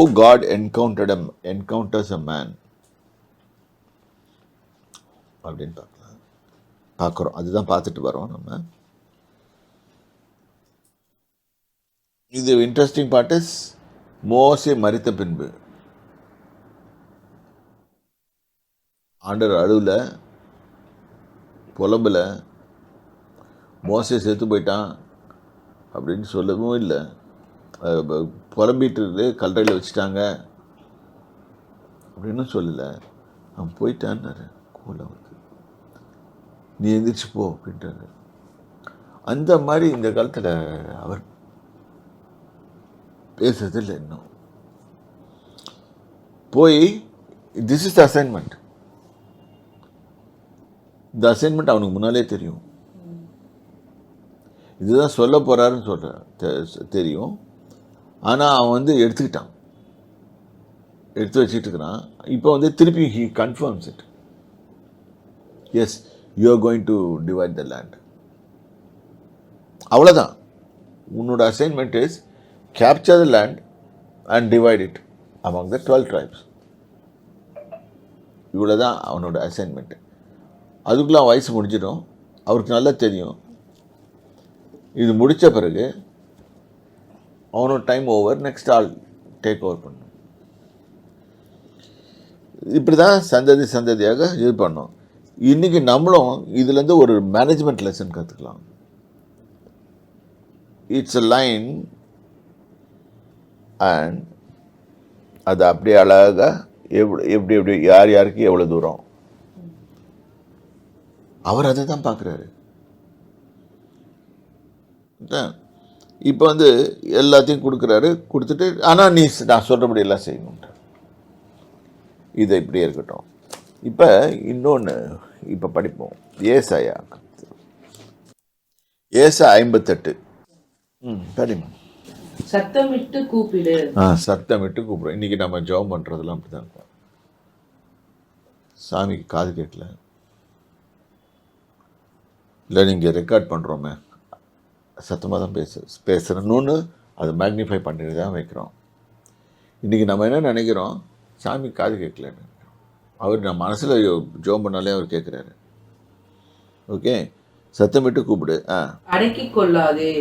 how God encountered a, encounters a man. அப்படின்னு பார்க்கலாம். பார்க்குறோம். அதுதான் பார்த்துட்டு வரோம் நம்ம. இது இன்ட்ரெஸ்டிங் பார்ட் இஸ் மோசே மறித்த பின்பு. ஆண்டர் அழுவில் புலம்பில் மோசே செத்து போயிட்டான் அப்படின்னு சொல்லவும் இல்லை. புலம்பிட்டு இருந்து கல்லறையில் வச்சுட்டாங்க. அப்படின்னு சொல்லலை. அவன் போயிட்டான்னாரு கூல் அவருக்கு. நீ எந்திரிச்சு போ அப்படின்ட்டாரு. அந்த மாதிரி இந்த காலத்தில் அவர் பேசுறதில்லை இன்னும். போய் திஸ் இஸ் த அசைன்மெண்ட் இந்த அசைன்மெண்ட் அவனுக்கு முன்னாலே தெரியும். இதுதான் சொல்ல போறாருன்னு சொல்ற தெ- தெரியும். ஆனால் அவன் வந்து எடுத்துக்கிட்டான். எடுத்து வச்சுட்டு இருக்கிறான் இப்போ வந்து திருப்பி he confirms it yes you are going to divide the land அவ்வளோதான் உன்னோட assignment is capture the land and divide it among the twelve tribes இவ்வளோ தான் அவனோட அசைன்மெண்ட் அதுக்குள்ள அவன் வயசு முடிஞ்சிடும். அவருக்கு நல்லா தெரியும். இது முடித்த பிறகு அவனோட டைம் ஓவர் நெக்ஸ்ட் ஆள் டேக் ஓவர் பண்ணும் இப்படி தான் சந்ததி சந்ததியாக இது பண்ணோம். இன்றைக்கி நம்மளும் இதுலேருந்து ஒரு மேனேஜ்மெண்ட் லெசன் கற்றுக்கலாம் இட்ஸ் அ லைன் அண்ட் அது அப்படியே அழகாக எவ்வளோ எப்படி எப்படி யார் யாருக்கு எவ்வளோ தூரம்? அவர் அதை தான் பார்க்குறாரு. இப்போ வந்து எல்லாத்தையும் கொடுக்குறாரு கொடுத்துட்டு ஆனால் நீ நான் சொல்கிறபடி எல்லாம் செய்யணுன்றார் இது இப்படியே இருக்கட்டும். இப்போ இன்னொன்று இப்போ படிப்போம். ஏசாயா ஏசா ஐம்பத்தெட்டு. ம் படிமா சத்தமிட்டு கூப்பிடு. ஆ சத்தமிட்டு கூப்பிடுறோம் இன்றைக்கி நம்ம ஜெபம் பண்ணுறதெல்லாம் அப்படி தான் இருக்கும். சாமிக்கு காது கேட்கல. இல்லை நீங்கள் ரெக்கார்ட் பண்ணுறோமே சத்தமாக தான் பேசு பேசுகிறணுன்னு அதை மேக்னிஃபை பண்ணிட்டு தான் வைக்கிறோம். இன்றைக்கி நம்ம என்ன நினைக்கிறோம்? சாமி காது கேட்கலன்னு அவர் நம்ம மனசில் ஜோம் பண்ணாலே அவர் கேட்குறாரு. ஓகே? சத்தமிட்டு கூப்பிடு. ஆ. அடக்கிக் கொள்ளாதே.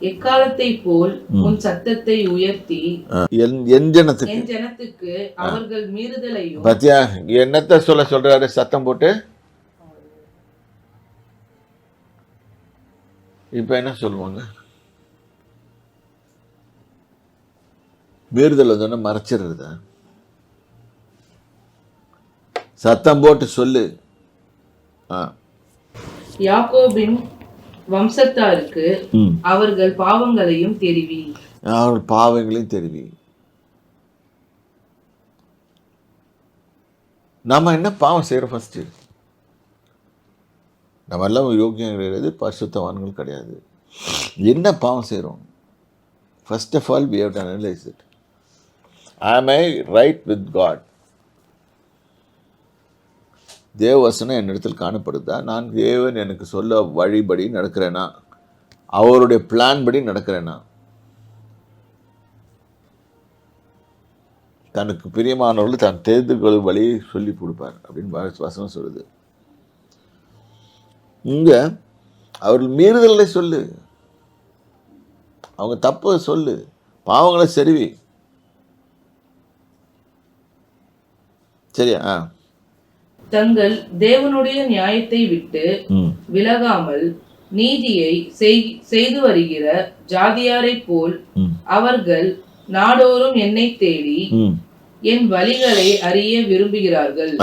எக்காலத்தை போல் உன் சத்தத்தை உயர்த்தி என் ஜனத்துக்கு. அவர்கள் மீறுதலையும் பாத்தியா? என்னத்த சொல்ல சொல்றாரு? சத்தம் போட்டு. இப்ப என்ன சொல்லுவாங்க? மீறுதல் வந்தோடனே மறைச்சிடுறதா சத்தம் போட்டு சொல்லு. யாக்கோபின் வம்சத்தாருக்கு அவர்கள் பாவங்களையும் தெரிவி. அவர் பாவங்களையும் தெரிவி. நாம என்ன பாவம் செய்கிறோம் ஃபஸ்ட்டு நம்ம எல்லாம் யோக்கியம் கிடையாது பரிசுத்தவான்கள் கிடையாது. என்ன பாவம் செய்கிறோம் first of all we have to analyse it am I right with God தேவவசனம் என்னிடத்தில் காணப்படுதா? நான் தேவன் எனக்கு சொல்ல வழிபடி நடக்கிறேனா? அவருடைய பிளான் படி நடக்கிறேனா? தனக்கு பிரியமானவர்கள் தான் தெரிந்து கொள்ளும் வழியை சொல்லி கொடுப்பார் அப்படின்னு வசனம் சொல்லுது. இங்க அவர்கள் மீறுதல்களை சொல்லு. அவங்க தப்பு சொல்லு. பாவங்களை செருவி. சரியா? ஆ. தங்கள் தேவனுடைய நியாயத்தை விட்டு விலகாமல் நீதியை செய்- செய்து வருகிற ஜாதியாரைப் போல் அவர்கள் நாடோறும் என்னை தேடி என் வழிகளை அறிய விரும்புகிறார்கள்.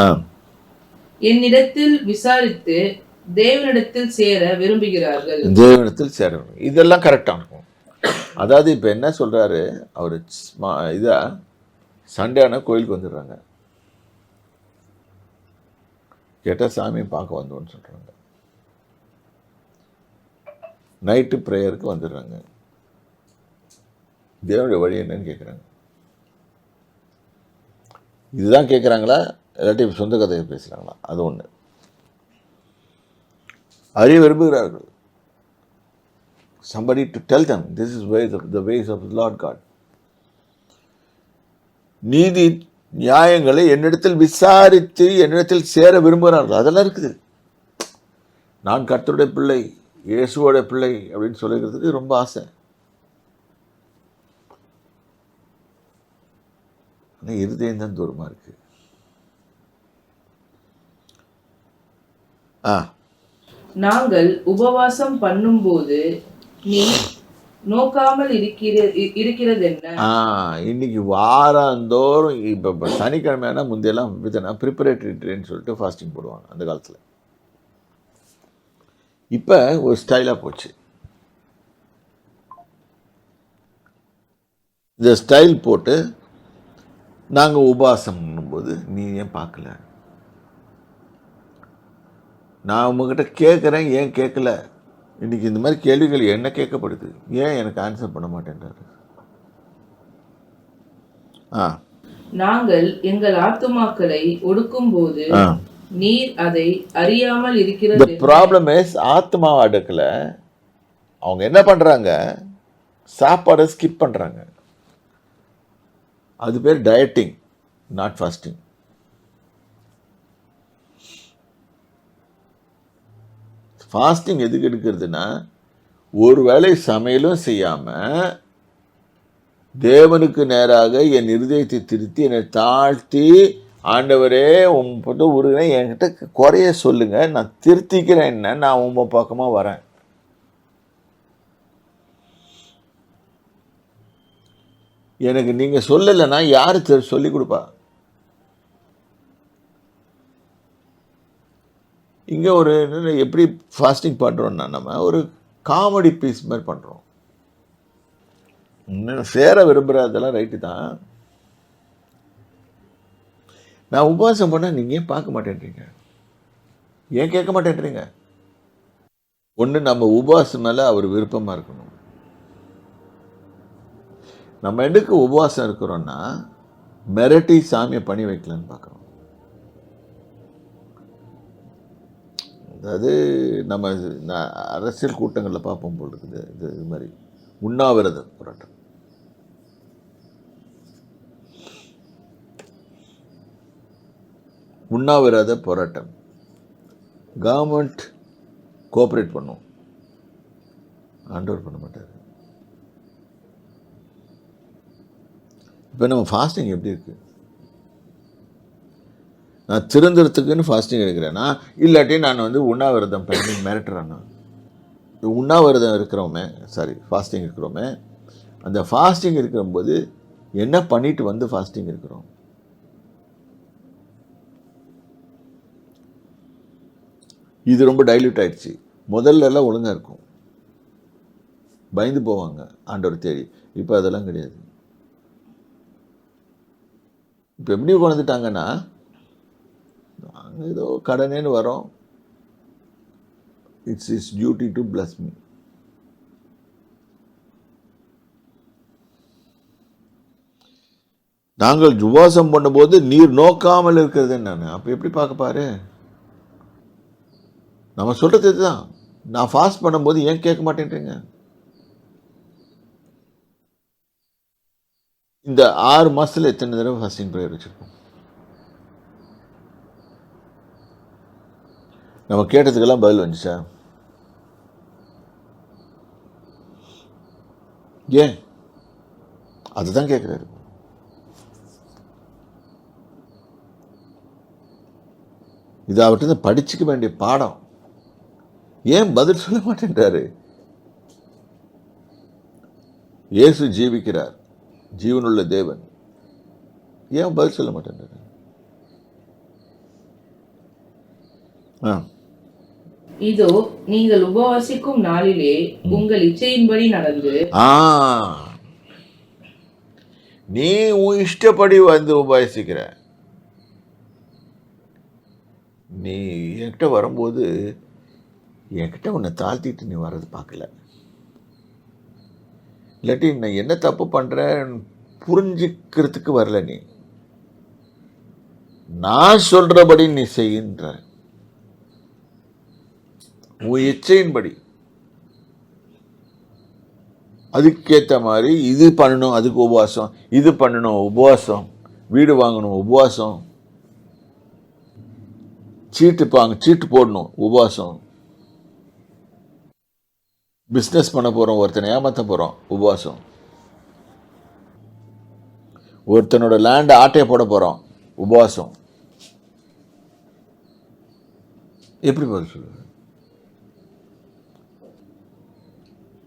என்னிடத்தில் விசாரித்து தேவனிடத்தில் சேர விரும்புகிறார்கள். தேவனிடத்தில் சேர இதெல்லாம் கரெக்டாக இருக்கும். அதாவது இப்போ என்ன சொல்கிறாரு அவர் இதா சண்டே ஆனால் கோயிலுக்கு வந்துடுறாங்க. கேட்டால் சாமியை பார்க்க வந்தோன்னு சொல்கிறாங்க நைட்டு ப்ரேயருக்கு வந்துடுறாங்க. தேவனுடைய வழி என்னன்னு கேட்குறாங்க இதுதான் கேட்குறாங்களா இல்லாட்டி சொந்த கதையை பேசுகிறாங்களா அது ஒன்று அறிய விரும்புகிறார்கள். Somebody to tell them this is ways of the ways of Lord God நீதி நியாயங்களை என்னிடத்தில் விசாரித்து என்னிடத்தில் சேர விரும்புகிறார்கள். அதெல்லாம் இருக்குது. நான் கர்த்தருடைய பிள்ளை இயேசுவோட பிள்ளை அப்படின்னு சொல்லிக்கிறதுக்கு ரொம்ப ஆசை. ஆனால் இருதயம் தான் தூரமாக இருக்கு. ஆ. நாங்கள் உபவாசம் பண்ணும்போது நீ நோக்காமல் இருக்கிறது என்ன இன்னைக்கு வாரந்தோறும் இப்போ இப்போ சனிக்கிழமைனா முந்தையெல்லாம் வித்தனா ப்ரிப்பரேட்டரி சொல்லிட்டு ஃபாஸ்டிங் போடுவாங்க அந்த காலத்தில். இப்போ ஒரு ஸ்டைலாக போச்சு. இந்த ஸ்டைல் போட்டு நாங்கள் உபவாசம் பண்ணும்போது நீ ஏன் பார்க்கல? நான் உங்ககிட்ட கேட்குறேன் ஏன் கேட்கல? இன்னைக்கு இந்த மாதிரி கேள்விகள் என்ன கேட்கப்படுது? ஏன் எனக்கு ஆன்சர் பண்ண மாட்டேன்றாரு? ஆ. நாங்கள் எங்கள் ஆத்துமாக்களை ஒடுக்கும்போது ஆ. நீர் அதை அறியாமல் இருக்கிறது? ப்ராப்ளம் இஸ் ஆத்மாவை அடுக்கல. அவங்க என்ன பண்ணுறாங்க சாப்பாடை ஸ்கிப் பண்ணுறாங்க அது பேர் டயட்டிங் நாட் ஃபாஸ்டிங் ஃபாஸ்டிங் எதுக்கு எடுக்கிறதுனா ஒரு வேளை சமையலும் செய்யாமல் தேவனுக்கு நேராக என் இருதயத்தை திருத்தி என்னை தாழ்த்தி ஆண்டவரே உன் போட்டு உருகிறேன் என்கிட்ட குறைய சொல்லுங்கள் நான் திருத்திக்கிறேன் என்ன நான் உங்க பக்கமாக வரேன். எனக்கு நீங்கள் சொல்லலைன்னா யார் சொல்லிக் சொல்லி கொடுப்பா? இங்கே ஒரு எப்படி ஃபாஸ்டிங் பண்ணுறோன்னா நம்ம ஒரு காமெடி பீஸ் மாதிரி பண்ணுறோம் இன்னும் சேர விரும்புகிறதெல்லாம் ரைட்டு தான். நான் உபவாசம் பண்ணால் நீங்கள் ஏன் பார்க்க மாட்டேன்றீங்க? ஏன் கேட்க மாட்டேன்றீங்க? ஒன்று நம்ம உபவாசம் மேலே அவர் விருப்பமாக இருக்கணும். நம்ம எதுக்கு உபவாசம் இருக்கிறோன்னா மிரட்டி சாமியை பண்ணி வைக்கலான்னு பார்க்குறோம். அதாவது நம்ம அரசியல் கூட்டங்களில் பார்ப்போம் போல் இருக்குது இது இது மாதிரி உண்ணாவிரத போராட்டம். உண்ணாவிரத போராட்டம். கவர்மெண்ட் கோஆப்ரேட் பண்ணும். ஆண்டவர் பண்ண மாட்டார். இப்போ நம்ம ஃபாஸ்டிங் எப்படி இருக்குது நான் திருந்துறதுக்குன்னு ஃபாஸ்டிங் எடுக்கிறேன்னா இல்லாட்டி நான் வந்து உண்ணாவிரதம் பண்ணி மிரட்டுறேன்னா உண்ணாவிரதம் இருக்கிறோமே சாரி ஃபாஸ்டிங் இருக்கிறோமே அந்த ஃபாஸ்டிங் இருக்கும்போது என்ன பண்ணிட்டு வந்து ஃபாஸ்டிங் இருக்கிறோம்? இது ரொம்ப டைல்யூட் ஆயிடுச்சு. முதல்ல எல்லாம் ஒழுங்காக இருக்கும். பயந்து போவாங்க ஆண்டவர் தேடி. இப்போ அதெல்லாம் கிடையாது. இப்போ எப்படி உட்காந்துட்டாங்கன்னா ஏதோ கடனேன்னு வரோம். It's is duty to please me நாங்கள் உபவாசம் பண்ணும்போது நீர் நோக்காமல் இருக்கிறது நான். அப்போ எப்படி பார்க்க பாரு? நம்ம சொல்கிறது இதுதான். நான் ஃபாஸ்ட் பண்ணும்போது ஏன் கேட்க மாட்டேன்றீங்க? இந்த ஆறு மாசத்துல எத்தனை தடவை ஃபாஸ்டிங் ப்ரேயர் வச்சுருக்கோம் நம்ம கேட்டதுக்கெல்லாம் பதில் வந்துச்சா? ஏன்? அதுதான் கேட்குறாரு இது அவர்கிட்ட படிச்சுக்க வேண்டிய பாடம். ஏன் பதில் சொல்ல மாட்டேன்றாரு? இயேசு ஜீவிக்கிறார். ஜீவனுள்ள தேவன். ஏன் பதில் சொல்ல மாட்டேன்றாரு? ஆ. இதோ நீங்கள் உபவாசிக்கும் நாளிலே உங்கள் இச்சையின்படி நடந்து நீ உன் இஷ்டப்படி வந்து உபாசிக்கிற நீ என்கிட்ட வரும்போது என்கிட்ட உன்னை தாழ்த்திட்டு நீ வர்றது பார்க்கல. இல்லாட்டி நான் என்ன தப்பு பண்ணுறேன் புரிஞ்சுக்கிறதுக்கு வரல நீ. நான் சொல்கிறபடி நீ செய்கின்ற. உன் இச்சையின்படி. அதுக்கேற்ற மாதிரி இது பண்ணணும் அதுக்கு உபவாசம் இது பண்ணணும் உபவாசம் வீடு வாங்கணும் உபவாசம். சீட்டு பாங்க சீட்டு போடணும் உபவாசம். பிஸ்னஸ் பண்ண போகிறோம் ஒருத்தனை ஏமாற்ற போகிறோம் உபவாசம். ஒருத்தனோட லேண்டை ஆட்டையை போட போகிறோம் உபவாசம். எப்படி பதில் சொல்லுவேன்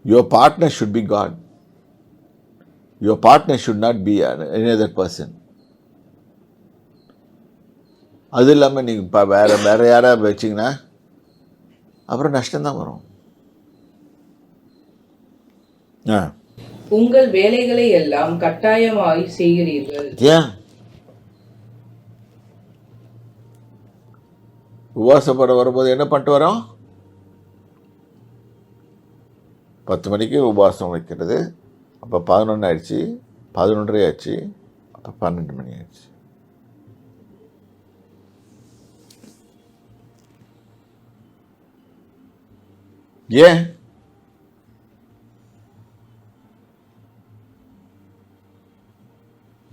your partner should be God your partner should not be any other person அது இல்லாமல் நீங்கள் இப்போ வேறு வேறு யாராவது வச்சிங்கன்னா அப்புறம் நஷ்டம்தான் வரும். ஆ. உங்கள் வேலைகளை எல்லாம் கட்டாயமாய் செய்கிறீர்கள். ஏன்? உபவாசப்பட வரும்போது என்ன பண்ணிட்டு வரோம்? பத்து மணிக்கு உபாசம் வைக்கிறது அப்போ பதினொன்று ஆயிடுச்சு. பதினொன்றரை ஆச்சு. அப்போ பன்னெண்டு மணி ஆயிடுச்சு ஏன்?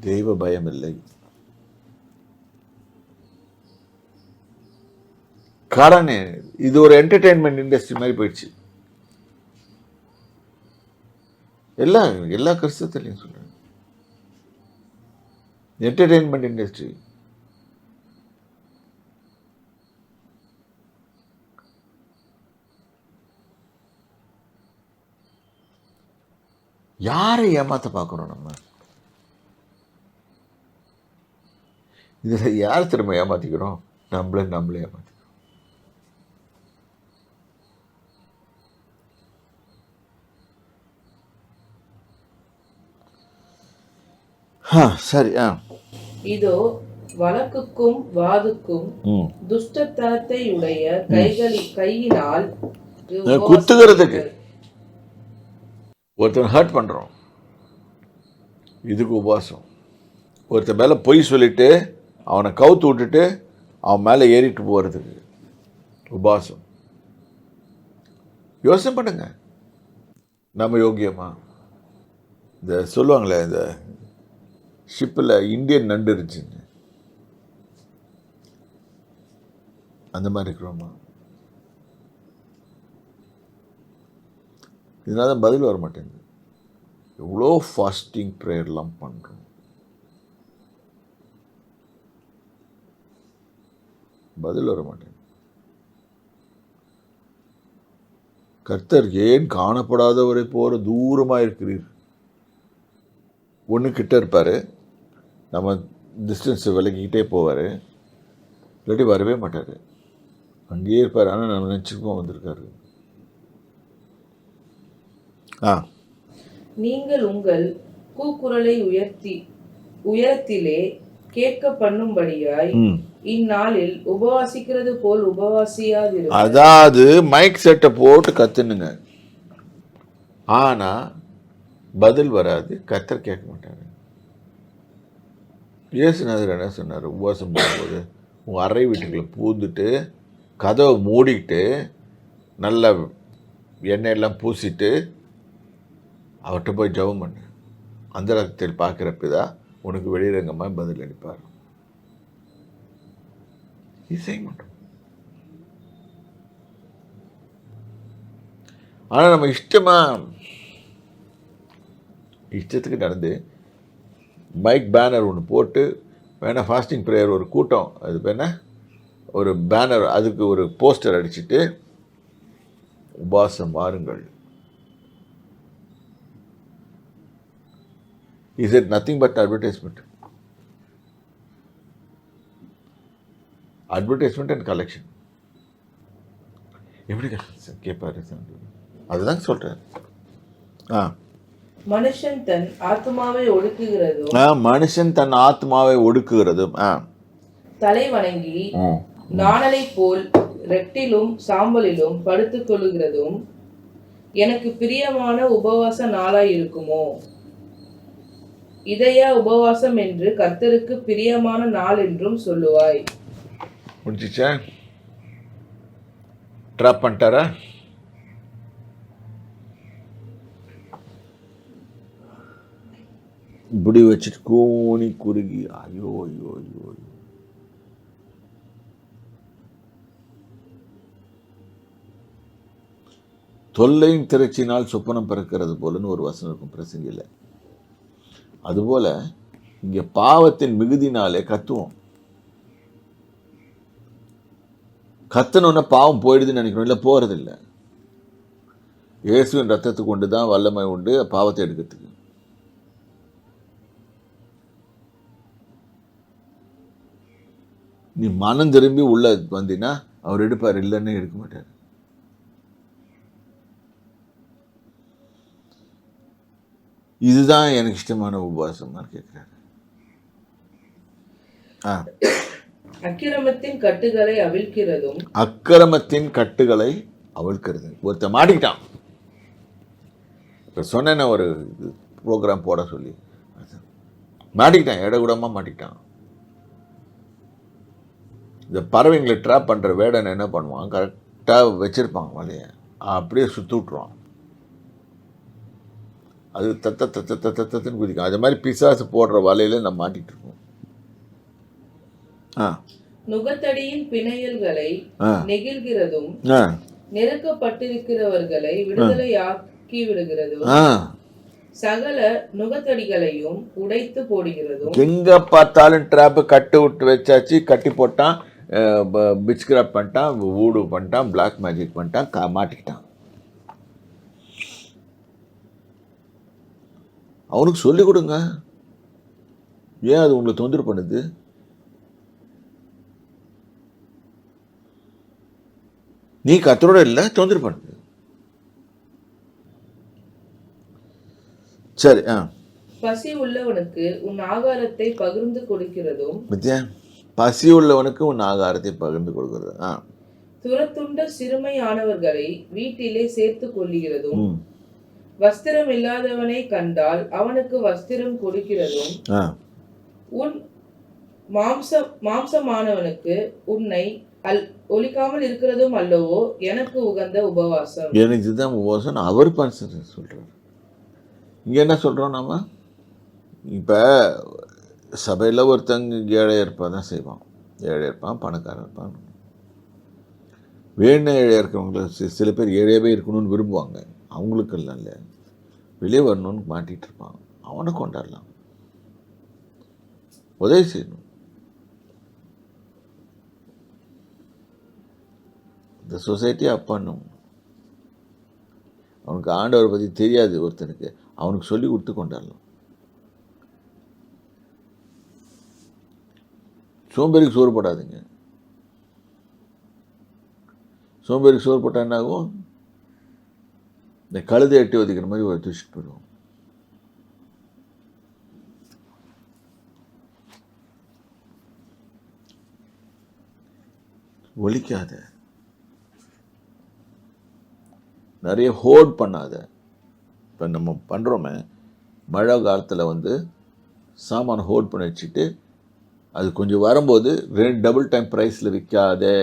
தெய்வ பயம் இல்லை. காரணம் இது ஒரு என்டர்டெயின்மெண்ட் இண்டஸ்ட்ரி மாதிரி போயிடுச்சு. எல்லா எல்லா கிறிஸ்தவத்திலையும் சொல்கிறேன் என்டர்டெயின்மெண்ட் இண்டஸ்ட்ரி யாரை ஏமாத்த பார்க்குறோம் நம்ம? இதில் யார் திரும்ப ஏமாற்றிக்கிறோம் நம்மளே நம்மளே ஏமாற்றி ஆ சரி இதோ வழக்குக்கும் வாதுக்கும் துஷ்டத்தனத்தை உடைய கைகளி கையினால் குத்துகிறதுக்கு. ஒருத்தன் ஹர்ட் பண்ணுறோம் இதுக்கு உபவாசம். ஒருத்தன் மேலே பொய் சொல்லிட்டு அவனை கவுத்து விட்டுட்டு அவன் மேலே ஏறிட்டு போகிறதுக்கு உபவாசம். யோசனை பண்ணுங்க. நம்ம யோக்கியமா இந்த சொல்லுவாங்களே இந்த ஷிப்பில் இந்தியன் நண்டு இருந்துச்சுங்க. அந்த மாதிரி இருக்கிறோமா? இதனால தான் பதில் வர மாட்டேங்குது. எவ்வளோ ஃபாஸ்டிங் ப்ரேயர்லாம் பண்ணுறோம் பதில் வர மாட்டேங்குது. கர்த்தர் ஏன் காணப்படாதவரை போகிற தூரமாக இருக்கிறீர் ஒன்று கிட்ட இருப்பார். நம்ம டிஸ்டன்ஸை விலகிக்கிட்டே போவார். இல்லாட்டி வரவே மாட்டார். அங்கேயே இருப்பார். ஆனால் நம்ம நினச்சிருக்கோம் வந்திருக்காரு. ஆ. நீங்கள் உங்கள் கூக்குரலை உயர்த்தி உயரத்திலே கேட்க பண்ணும்படியாய் இந்நாளில் உபவாசிக்கிறது போல் உபவாசியாதிரு அதாவது மைக் செட்டை போட்டு கத்துனுங்க. ஆனால் பதில் வராது. கத்தர் கேட்க மாட்டாரு. இயேசுநாதர் என்ன சொன்னார்? உபவாசம் போகும்போது உங்கள் அறை வீட்டுக்குள்ளே பூந்துட்டு கதவை மூடிக்கிட்டு நல்ல எண்ணெயெல்லாம் பூசிட்டு அவர்கிட்ட போய் ஜெபம் பண்ணு. அந்த ரகத்தில் பார்க்குற பிதா உனக்கு வெளிரங்கமாக பதில் அளிப்பார். இது செய்ய மாட்டோம். ஆனால் நம்ம இஷ்டமாக இஷ்டத்துக்கு நடந்து மைக் பேனர் ஒன்று போட்டு வேணால் ஃபாஸ்டிங் ப்ரேயர் ஒரு கூட்டம் அது வேணால் ஒரு பேனர் அதுக்கு ஒரு போஸ்டர் அடிச்சுட்டு உபாசம் வாருங்கள். Is it nothing but advertisement advertisement and collection எப்படி கேட்பாரு அதுதான் சொல்கிறேன் ஆ. மனுஷன் தன் ஆத்மாவை ஒடுக்குகிறதோ மனுஷன் தன் ஆத்மாவை ஒடுக்குகிறதும் ஆ. தலை வணங்கி. நாணலை போல் ரெட்டிலும் சாம்பலிலும் படுத்துக் கொள்ளுகிறதும் எனக்கு பிரியமான உபவாச நாளாய் இருக்குமோ? இதையா உபவாசம் என்று கர்த்தருக்கு பிரியமான நாள் என்றும் சொல்லுவாய். முடிச்சிச்சா ட்ராப் பண்ணிட்டாரா? இப்படி வச்சுட்டு கூனி குறுகி. ஐயோ ஐயோ ஐயோ ஐயோ. தொல்லையும் திரைச்சினால் சொப்பனம் பிறக்கிறது போலன்னு ஒரு வசனம் இருக்கும். பிரசங்கில அதுபோல இங்கே பாவத்தின் மிகுதினாலே கத்துவோம். கத்தணுன்னா பாவம் போயிடுதுன்னு நினைக்கணும் இல்லை போகிறதில்ல இயேசுவின் ரத்தத்தை கொண்டு தான் வல்லமை உண்டு பாவத்தை எடுக்கிறதுக்கு. நீ மனம் திரும்பி உள்ள வந்தீன்னா அவர் எடுப்பார் இல்லைன்னு எடுக்க மாட்டார். இதுதான் எனக்கு இஷ்டமான உபவாசம் கேட்குறாரு. ஆ. அக்கிரமத்தின் கட்டுகளை அவிழ்க்கிறதும் அக்கிரமத்தின் கட்டுகளை அவிழ்க்கிறது ஒருத்தன் மாட்டிக்கிட்டான். இப்போ சொன்னேனே ஒரு ப்ரோக்ராம் போட சொல்லி. மாட்டிக்கிட்டான் இடகுடமாக மாட்டிக்கிட்டான். இந்த பறவைங்களை ட்ராப் பண்ணுற வேடனை என்ன பண்ணுவான்? கரெக்டாக வச்சுருப்பான் வலையை. அப்படியே சுற்றி விட்ருவான் அது தத்த தத்த தத்த தத்துன்னு குதிக்கும். அது மாதிரி பிசாசு போடுற வலையில நம்ம மாட்டிகிட்டு இருக்கோம். ஆ. நுகத்தடியின் பிணையல்களை நெகிழ்கிறதும் நெருக்கப்பட்டிருக்கிறவர்களை விடுதலையாக்கி விடுகிறதும் ஆ. சகல நுகத்தடிகளையும் உடைத்து போடுகிறதும் எங்க பார்த்தாலும் ட்ராப்பு கட்டு விட்டு வச்சாச்சு கட்டி போட்டான். பிச் கிராப் பண்ணிட்டான் ஊடு பண்ணிட்டான் பிளாக் மேஜிக் பண்ணிட்டான் கா மாட்டிக்கிட்டான். அவனுக்கு சொல்லிக் கொடுங்க. ஏன் அது உங்களை தொந்தரவு பண்ணுது? நீ கத்தரோட இல்லை தொந்தரவு பண்ணுது. சரி ஆ. பசி உள்ளவனுக்கு உன் ஆகாரத்தை பகிர்ந்து கொடுக்கிறதும் பசி உள்ளவனுக்கு உன் ஆகாரத்தை பகிர்ந்து கொடுக்கிறது ஆ. துரத்துண்ட சிறுமையானவர்களை வீட்டிலே சேர்த்துக் கொள்ளுகிறதும் வஸ்திரம் இல்லாதவனை கண்டால் அவனுக்கு வஸ்திரம் கொடுக்கிறதும் உன் மாம்ச மாம்சமானவனுக்கு உன்னை அல் ஒலிக்காமல் இருக்கிறதும் அல்லவோ எனக்கு உகந்த உபவாசம். எனக்கு இதுதான் உபவாசம். அவர் பரிசு சொல்கிறார் இங்கே என்ன சொல்கிறோம் நாம? இப்போ சபையில் ஒருத்தங்க ஏழை இருப்பாக தான் செய்வான். ஏழை இருப்பான் பணக்காரன் இருப்பான். வேண ஏழையாக இருக்கிறவங்கள சில பேர் ஏழையாகவே இருக்கணும்னு விரும்புவாங்க. அவங்களுக்கு இல்லை. வெளியே வரணும்னு மாட்டிகிட்டு இருப்பான். அவனை கொண்டாடலாம். உதவி செய்யணும். இந்த சொசைட்டி அப்பண்ணும் அவனுக்கு ஆண்டவரை பற்றி தெரியாது ஒருத்தனுக்கு. அவனுக்கு சொல்லி கொடுத்து கொண்டாடலாம். சோம்பேறிக்கு சோறு போடாதீங்க. சோம்பேறிக்கு சோறு போட்டால் என்ன ஆகும் இந்த கழுதை எட்டி ஒதுக்கிற மாதிரி ஒரு தூசிட்டு போயிடுவோம் ஒழிக்காத நிறைய ஹோல்ட் பண்ணாத. இப்போ நம்ம பண்ணுறோமே மழை காலத்தில் வந்து சாமானை ஹோல்ட் பண்ணி வச்சுட்டு அது கொஞ்சம் வரும்போது ரெண்டு டபுள் டைம் ப்ரைஸில் விற்காதே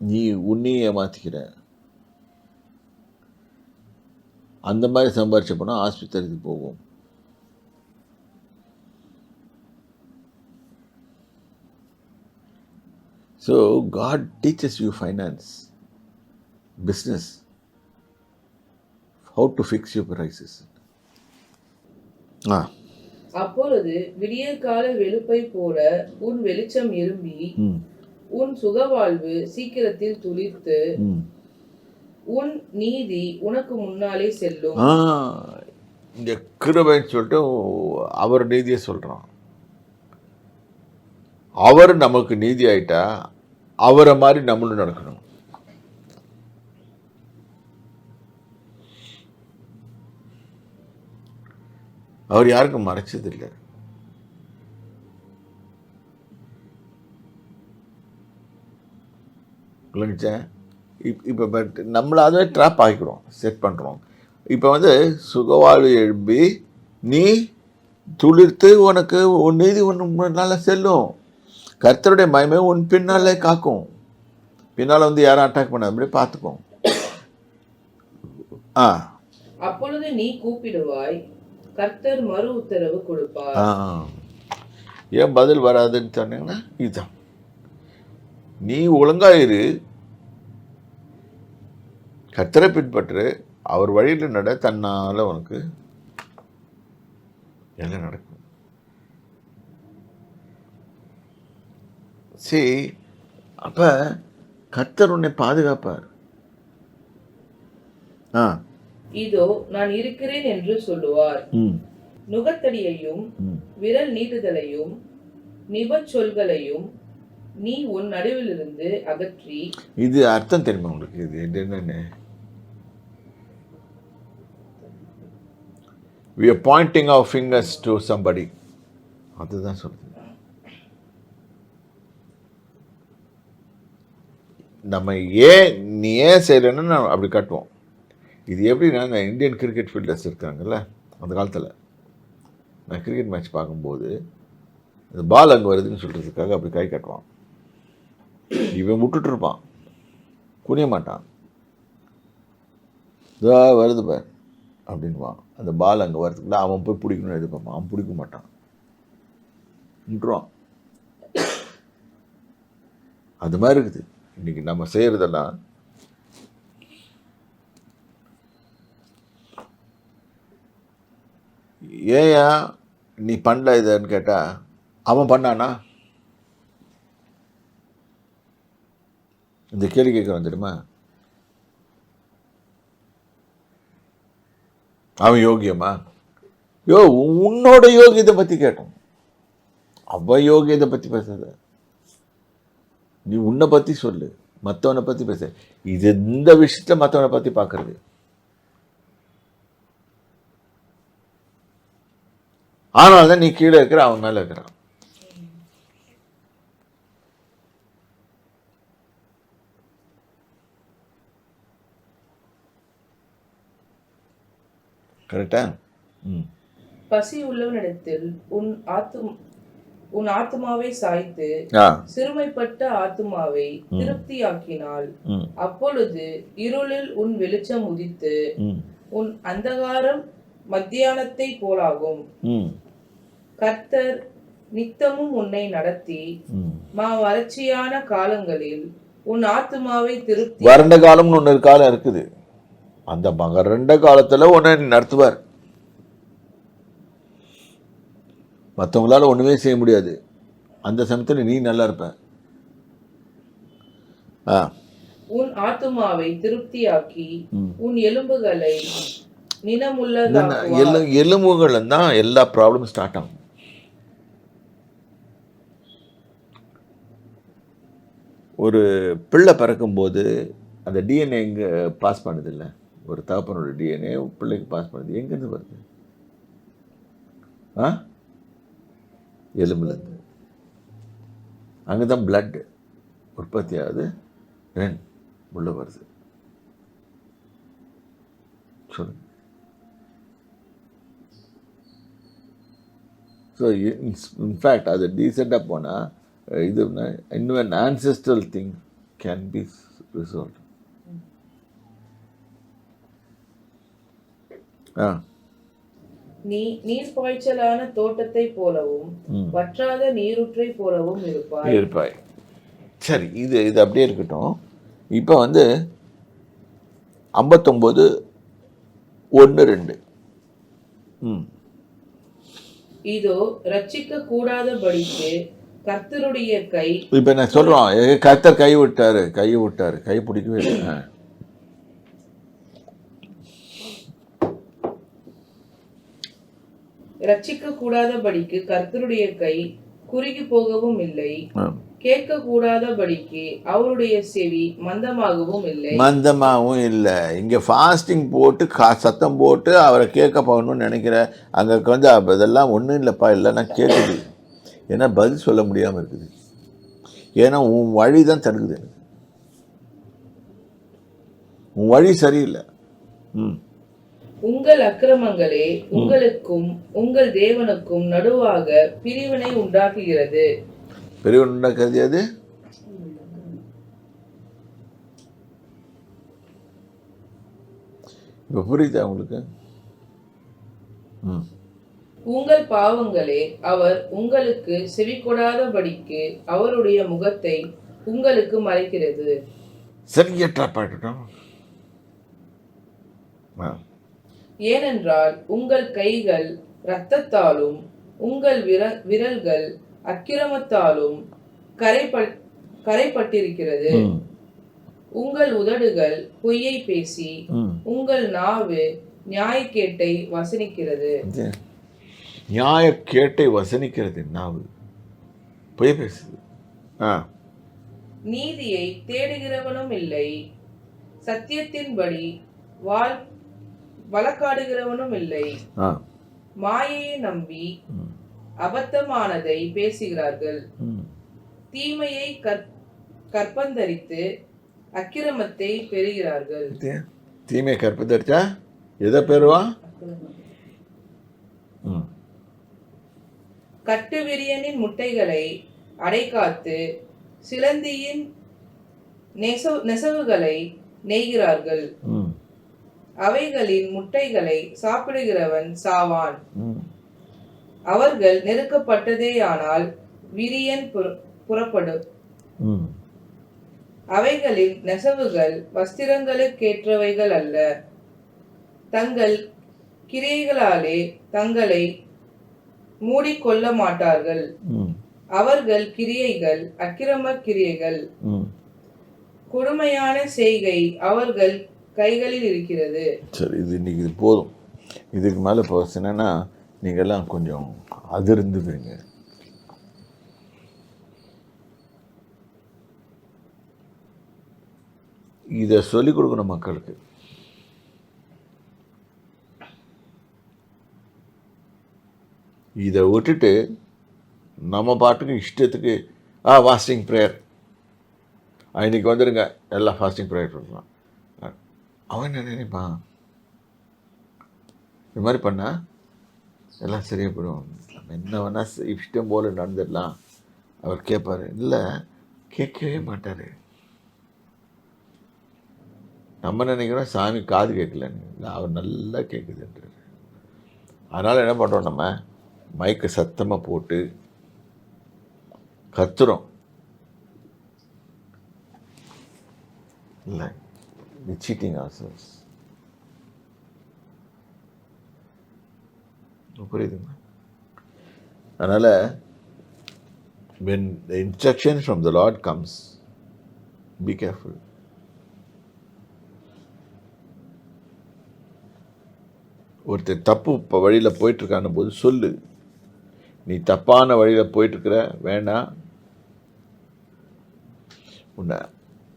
நீ உன்னையும் ஏமாத்திக்கிற. அந்த மாதிரி சம்பாரிச்ச போனால் ஆஸ்பத்திரிக்கு போகும். So God teachers you finance business how to fix your prices. ஆ. அப்பொழுது விடியற்கால வெளுப்பை போல உன் வெளிச்சம் இரும்பி உன் சுகவாழ்வு சீக்கிரத்தில் துளிர்த்து உன் நீதி உனக்கு முன்னாலே செல்லும். இங்கே கிருபைன்னு சொல்லிட்டு அவர் நீதியை சொல்கிறான் அவர் நமக்கு நீதி ஆயிட்டா அவரை மாதிரி நம்மளும் நடக்கணும். அவர் யாருக்கும் மறைச்சதில்லை. விளங்குச்சா இப் இப்போ பட் நம்மளை அதை ட்ராப் ஆகிக்கிறோம் செட் பண்ணுறோம் இப்போ வந்து சுகவாழ்வு எழுப்பி நீ துளிர்த்து உனக்கு உன் நீதி உன் முன்னால செல்லும். கர்த்தருடைய மயமே உன் பின்னாலே காக்கும். பின்னால் வந்து யாரும் அட்டாக் பண்ணாத அப்படியே பார்த்துக்கோ. ஆ. அப்பொழுது நீ கூப்பிடுவாய் கர்த்தர் மறு உத்தரவு கொடுப்பார். ஆ ஏன் பதில் வராதுன்னு சொன்னீங்கன்னா இதுதான். நீ ஒழுங்காயிரு கத்தரை பின்பற்று. அவர் வழியில் நட தன்னால் உனக்கு எல்லாம் நடக்கும். சரி அப்போ கர்த்தர் உன்னை பாதுகாப்பார். ஆ. இதோ நான் இருக்கிறேன் என்று சொல்லுவார். ம். நுகத்தடியையும் விரல் நீட்டுதலையும் நிபச் சொல்களையும் நீ உன் நடுவிலிருந்து அகற்றி. இது அர்த்தம் தெரியுமா உங்களுக்கு? இது என்னன்னு? We are pointing our fingers to somebody. அதுதான் சொல்லுது நம்ம ஏன் நீ ஏன் செய்யலைன்னு நான் அப்படி காட்டுவோம். இது எப்படின்னா இந்த இந்தியன் கிரிக்கெட் ஃபீல்டர்ஸ் இருக்காங்கல்ல அந்த காலத்தில். நான் கிரிக்கெட் மேட்ச் பார்க்கும்போது இந்த பால் அங்கே வருதுன்னு சொல்கிறதுக்காக அப்படி கை காட்டுவான். இவன் விட்டுட்ருப்பான் குனிய மாட்டான். இதோ வருது பார் அப்படின்வான் அந்த பால் அங்கே வரதுக்குள்ள அவன் போய் பிடிக்கணும்னு எதிர்பார்ப்பான். அவன் பிடிக்க மாட்டான். விட்டுருவான் அது மாதிரி இருக்குது. இன்றைக்கி நம்ம செய்கிறதெல்லாம் ஏயா நீ பண்ணல இதுன்னு கேட்டால் அவன் பண்ணானா? இந்த கேள்வி கேட்குறான் தெரியுமா? அவன் யோகியமா யோ உன்னோட யோகியத்தை பற்றி கேட்டோம். அவ யோகியத்தை பற்றி பேசுறது நீ உன்னை பற்றி சொல்லு மற்றவனை பற்றி பேச. இது இந்த விஷயத்த மற்றவனை பற்றி பார்க்கறது ஆனால் தான் நீ கீழே இருக்கிற அவன் மேலே இருக்கிறான். கரெக்டா ம். பசி உள்ளவனிடத்தில் உன் ஆத்தும் உன் ஆத்துமாவை சாய்த்து சிறுமைப்பட்ட ஆத்துமாவை திருப்தியாக்கினால் அப்பொழுது இருளில் உன் வெளிச்சம் உதித்து உன் அந்தகாரம் மத்தியானத்தை போலாகும். கர்த்தர் நித்தமும் உன்னை நடத்தி ம். வறட்சியான காலங்களில் உன் ஆத்துமாவை திருப்தி வறண்ட காலம்னு ஒன்று ஒரு காலம் இருக்குது. அந்த வறண்ட காலத்தில் ஒன்று நடத்துவார். மற்றவங்களால ஒன்றுமே செய்ய முடியாது. அந்த சமயத்தில் நீ நல்லா இருப்ப. உன் ஆத்துமாவை திருப்தியாக்கி. உன் எலும்புகளை எலு எலும்புகள் தான் எல்லா ப்ராப்ளமும் ஸ்டார்ட் ஆகும். ஒரு பிள்ளை பிறக்கும்போது அந்த டிஎன்ஏ எங்கே பாஸ் பண்ணுதில்ல? ஒரு தகப்பனோட டிஎன்ஏ பிள்ளைக்கு பாஸ் பண்ணுது. எங்கேருந்து வருது? ஆ? எலும்புலேருந்து. அங்கே தான் பிளட் உற்பத்தி ஆகுது. ரென் உள்ளே வருது. சொல்லுங்க. ஸோ இன்ஃபேக்ட் அது டீசெண்டாக போனால் இது இன்னும் an ancestral thing can be resolve ஆ. நீ நீர் பாய்ச்சலான தோட்டத்தை போலவும். வற்றாத நீரூற்றை போலவும் இருப்பாய். இருப்பாய். சரி இது இது அப்படியே இருக்கட்டும். இப்போ வந்து ஐம்பத்தொம்போது ஒன்று ரெண்டு. ம். இதோ ரட்சிக்க கூடாதபடிக்கு கர்த்தருடைய கை இப்போ நான் சொல்கிறோம் கர்த்தர் கை விட்டாரு கை விட்டாரு. கை பிடிக்கவே இல்லை. ரட்சிக்க கூடாதபடிக்கு கர்த்தருடைய கை குறுகி போகவும் இல்லை. கேட்க கூடாதபடிக்கு அவருடைய செவி மந்தமாகவும் இல்லை. மந்தமாகவும் இல்லை. இங்கே ஃபாஸ்டிங் போட்டு கா சத்தம் போட்டு அவரை கேட்க போகணும்னு நினைக்கிற அங்கே வந்து இதெல்லாம் ஒன்றும் இல்லைப்பா இல்லைன்னா கேட்குது ஏன்னா பதில் சொல்ல முடியாமல் இருக்குது. ஏன்னா உன் வழி தான் தடுக்குது. உன் வழி சரியில்லை. ம். உங்கள் அக்கிரமங்களே உங்களுக்கும் உங்கள் தேவனுக்கும் நடுவாக பிரிவினை உண்டாக்குகிறது. பிரிவினை உண்டாக்குறது அது இப்போ புரியுதா உங்களுக்கு? ம். உங்கள் பாவங்களே அவர் உங்களுக்கு செவிகொடாதபடிக்கு அவருடைய முகத்தை உங்களுக்கு மறைக்கிறது. ஏனென்றால் உங்கள் கைகள் இரத்தத்தாலும் உங்கள் விர விரல்கள் அக்கிரமத்தாலும் கரைப்பட் கரைப்பட்டிருக்கிறது. உங்கள் உதடுகள் பொய்யை பேசி உங்கள் நாவு நியாயக்கேட்டை வசனிக்கிறது. இது நியாயக்கேட்டை வசனிக்கிறது நாவு பொய் பேசுது. ஆ. நீதியை தேடுகிறவனும் இல்லை. சத்தியத்தின்படி வாழ் வழக்காடுகிறவனும் இல்லை. ஆ. மாயையை நம்பி அபத்தமானதை பேசுகிறார்கள். தீமையை கற் கற்பந்தரித்து அக்கிரமத்தை பெறுகிறார்கள். இது தீமை கற்பதரிச்சா எதை பெறுவா? ம். கட்டுவிரியனின் முட்டைகளை அடைகாத்து சிலந்தியின் நெசவு நெசவுகளை நெய்கிறார்கள். அவைகளின் முட்டைகளை சாப்பிடுகிறவன் சாவான். அவர்கள் நெருக்கப்பட்டதேயானால் விரியன் புற- புறப்படும். அவைகளின் நெசவுகள் வஸ்திரங்களுக்கேற்றவைகள் அல்ல. தங்கள் கிரியைகளாலே தங்களை மூடிக்கொள்ள மாட்டார்கள். அவர்கள் கிரியைகள் அக்கிரம கிரியைகள். கொடுமையான செய்கை அவர்கள் கைகளில் இருக்கிறது. சரி இது இன்னைக்கு இது போதும். இதுக்கு மேலே போச்சுன்னா நீங்கள்லாம் கொஞ்சம் அதிர்ந்துக்குவீங்க இதை சொல்லிக் கொடுக்கணும் மக்களுக்கு. இதை விட்டுட்டு நம்ம பாட்டுக்கு இஷ்டத்துக்கு ஆ ஃபாஸ்டிங் ப்ரேயர் இன்னைக்கு வந்துடுங்க எல்லாம் ஃபாஸ்டிங் ப்ரேயர் பண்ணலாம். அவன் என்ன நினைப்பான்? இது மாதிரி பண்ணா எல்லாம் சரியாக போயிடும். நம்ம என்ன வேணால் இஷ்டம் போல் நடந்துடலாம். அவர் கேட்பாரு இல்லை கேட்கவே மாட்டார். நம்ம நினைக்கிறோம் சாமி காது கேட்கலன்னு. இல்லை அவர் நல்லா கேட்குதுன்றார். அதனால் என்ன பண்ணுறோம் நம்ம? மைக்கை சத்தமாக போட்டு கத்துறோம். இல்லை வி சீட்டிங் ஆசர்ஸ் புரியுதுங்களா அதனால் when the instruction from the Lord comes be careful ஒருத்தர் தப்பு இப்போ வழியில் போயிட்டுருக்கான போது சொல்லு. நீ தப்பான வழியில் போயிட்டுருக்குற வேணாம் உன்னை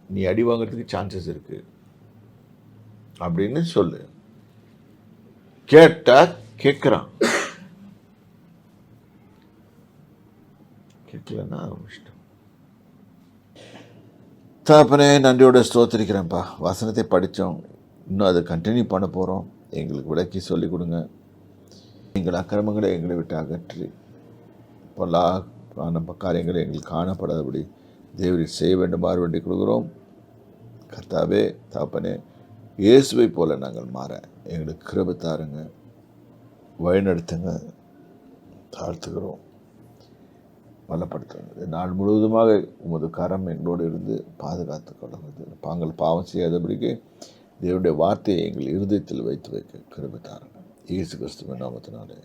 நீ அடி வாங்குறதுக்கு சான்சஸ் இருக்கு. அப்படின்னு சொல்லு. கேட்டால் கேட்குறான் கேட்கலன்னா அவன் இஷ்டம். தாப்பனே நன்றியோட ஸ்தோத்திரிக்கிறேன்ப்பா. வசனத்தை படித்தோம். இன்னும் அதை கண்டினியூ பண்ண போகிறோம் எங்களுக்கு விளக்கி சொல்லிக் கொடுங்க. எங்கள் அக்கிரமங்களை எங்களை விட்டு அகற்றி பொல்லா நம்ம காரியங்களை எங்களுக்கு காணப்படாதபடி தேவரில் செய்ய வேண்டுமாறு வேண்டி கொடுக்குறோம் கர்த்தாவே தாப்பனே இயேசுவை போல நாங்கள் மாற எங்களுக்கு கிருப தாருங்க. வழிநடத்துங்க தாழ்த்துகிறோம். பலப்படுத்துங்க. நாள் முழுவதுமாக உமது கரம் எங்களோடு இருந்து பாதுகாத்து கொள்ளுங்கள் பாங்கள் பாவம் செய்யாதபடிக்கு தேவனுடைய வார்த்தையை எங்கள் இருதயத்தில் வைத்து வைக்க கிருப தாருங்க. இயேசு கிறிஸ்துவின் நாமத்தினாலே